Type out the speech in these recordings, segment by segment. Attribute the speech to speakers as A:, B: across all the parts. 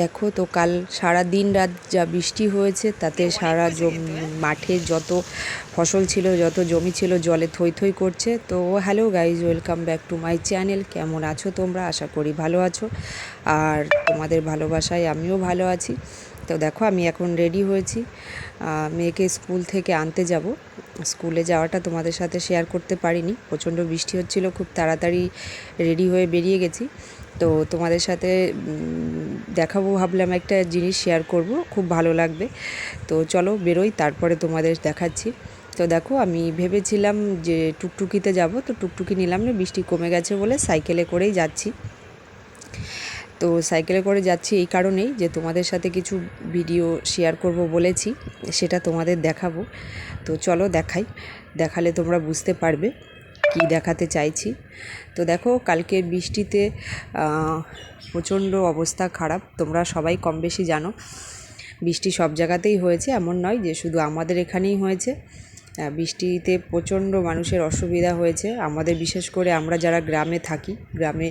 A: দেখো তো, কাল সারা দিন রাত যা বৃষ্টি হয়েছে, তাতে সারা মাঠে যত ফসল ছিল, যত জমি ছিল, জলে থই থই করছে। তো hello guys welcome back to my channel কেমন আছো তোমরা? আশা করি ভালো আছো। আর তোমাদের ভালোবাসায় আমিও ভালো আছি। তো দেখো, আমি এখন রেডি হয়েছি। মেয়েকে স্কুল থেকে আনতে যাব। স্কুলে যাওয়াটা তোমাদের সাথে শেয়ার করতে পারিনি। প্রচণ্ড বৃষ্টি হচ্ছিল, খুব তাড়াতাড়ি রেডি হয়ে বেরিয়ে গেছি। তো তোমাদের সাথে দেখাবো, ভাবলাম একটা জিনিস শেয়ার করব, খুব ভালো লাগবে। তো চলো বেরোই, তারপরে তোমাদের দেখাচ্ছি। তো দেখো, আমি ভেবেছিলাম যে টুকটুকিতে যাব, তো টুকটুকি নিলাম না, বৃষ্টি কমে গেছে বলে সাইকেলে করেই যাচ্ছি। তো সাইকেলে করে যাচ্ছি এই কারণেই যে তোমাদের সাথে কিছু ভিডিও শেয়ার করব বলেছি, সেটা তোমাদের দেখাবো। তো চলো দেখাই, দেখালে তোমরা বুঝতে পারবে। কি দেখাতে চাইছি। তো দেখো কালকের বৃষ্টিতে প্রচণ্ড অবস্থা খারাপ। তোমরা সবাই কম বেশি জানো, বৃষ্টি সব জায়গাতেই হয়েছে, এমন নয় যে শুধু আমাদের এখানেই হয়েছে। বৃষ্টিতে প্রচণ্ড মানুষের অসুবিধা হয়েছে। আমাদের বিশেষ করে আমরা যারা গ্রামে থাকি, গ্রামে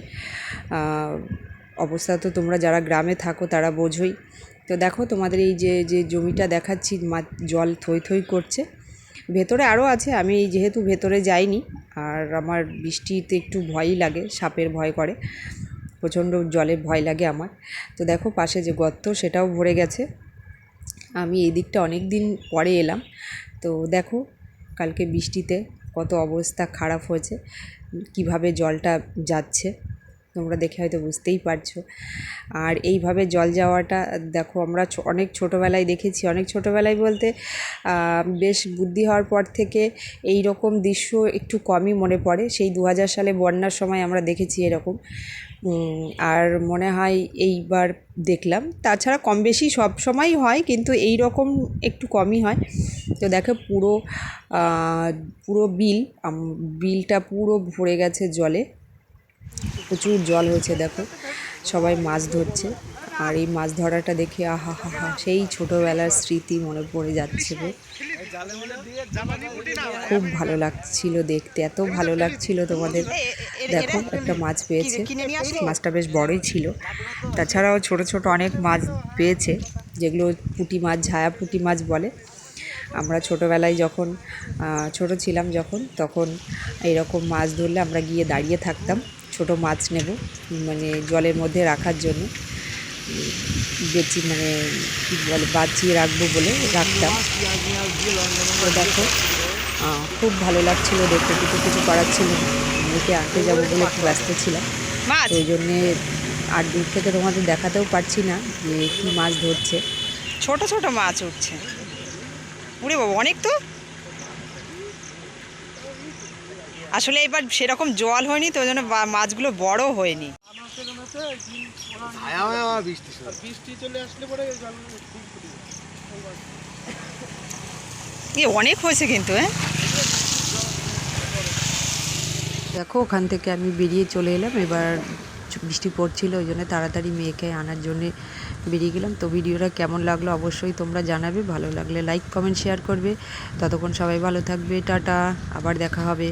A: অবস্থা তো তোমরা যারা গ্রামে থাকো তারা বোঝোই। তো দেখো, তোমাদের এই যে যে জমিটা দেখাচ্ছি জল থই থই করছে। ভেতরে আরও আছে, আমি যেহেতু ভেতরে যাইনি আর আমার বৃষ্টিতে একটু ভয়ই লাগে, সাপের ভয় করে। প্রচণ্ড জলে ভয় লাগে আমার। তো দেখো পাশে যে গর্ত, সেটাও ভরে গেছে। আমি এই দিকটা অনেক দিন পরে এলাম। তো দেখো কালকে বৃষ্টিতে কত অবস্থা খারাপ হয়েছে, কীভাবে জলটা যাচ্ছে। তোমরা দেখে হয়তো বুঝতেই পারছ। আর এইভাবে জল যাওয়াটা, দেখো আমরা অনেক ছোটোবেলায় দেখেছি। অনেক ছোটোবেলায় বলতে বেশ বুদ্ধি হওয়ার পর থেকে এই রকম দৃশ্য একটু কমই মনে পড়ে। সেই দু হাজার সালে বন্যার সময় আমরা দেখেছি এরকম। আর মনে হয় এইবার দেখলাম। তাছাড়া কম বেশি সব সময়ই হয়, কিন্তু এই রকম একটু কমই হয়। তো দেখো পুরো পুরো বিল বিলটা পুরো ভরে গেছে জলে। প্রচুর জল হয়েছে, দেখো। সবাই মাছ ধরছে। আর এই মাছ ধরাটা দেখে আহা হা হা, সেই ছোটোবেলার স্মৃতি মনে পড়ে যাচ্ছে খুব ভালো লাগছিল দেখতে, এত ভালো লাগছিল তোমাদের। দেখো, একটা মাছ পেয়েছে। মাছটা বেশ বড়ই ছিল। তাছাড়াও ছোট ছোট অনেক মাছ পেয়েছে, যেগুলো পুঁটি মাছ, ঝায়া পুঁটি মাছ বলে। আমরা ছোটোবেলায় যখন ছোট ছিলাম যখন, তখন এইরকম মাছ ধরলে আমরা গিয়ে দাঁড়িয়ে থাকতাম। ছোট মাছ নেব মানে জলের মধ্যে রাখার জন্য। বেচি মানে কী বলে বাঁচিয়ে রাখব বলে রাখতাম। তো দেখো খুব ভালো লাগছিল দেখতে কিন্তু কিছু করার ছিল না। মেয়েকে আনতে যাব বলে একটু ব্যস্ত ছিলাম। ওই জন্যে আর দূর থেকে তোমাদের দেখাতেও পারছি না যে কী মাছ ধরছে।
B: ছোট ছোট মাছ উঠছে। উড়ে বাবা অনেক তো? আসলে এবার সেরকম জল হয়নি তো ওই জন্য মাছগুলো বড় হয়নি।
C: ছায়া হয়ে আবার বৃষ্টি শুরু। বৃষ্টি চলে আসলে পরে জল
B: এ অনেক হয়েছে কিন্তু হ্যাঁ?
A: দেখো ওখান থেকে আমি বেরিয়ে চলে এলাম। এবার বৃষ্টি পড়ছিল ওই জন্য তাড়াতাড়ি মেয়েকে আনার জন্যে বেরিয়ে গেলাম। তো ভিডিওটা কেমন লাগল অবশ্যই তোমরা জানাবে। ভালো লাগলে লাইক কমেন্ট শেয়ার করবে। ততক্ষণ সবাই ভালো থাকবে। টাটা আবার দেখা হবে।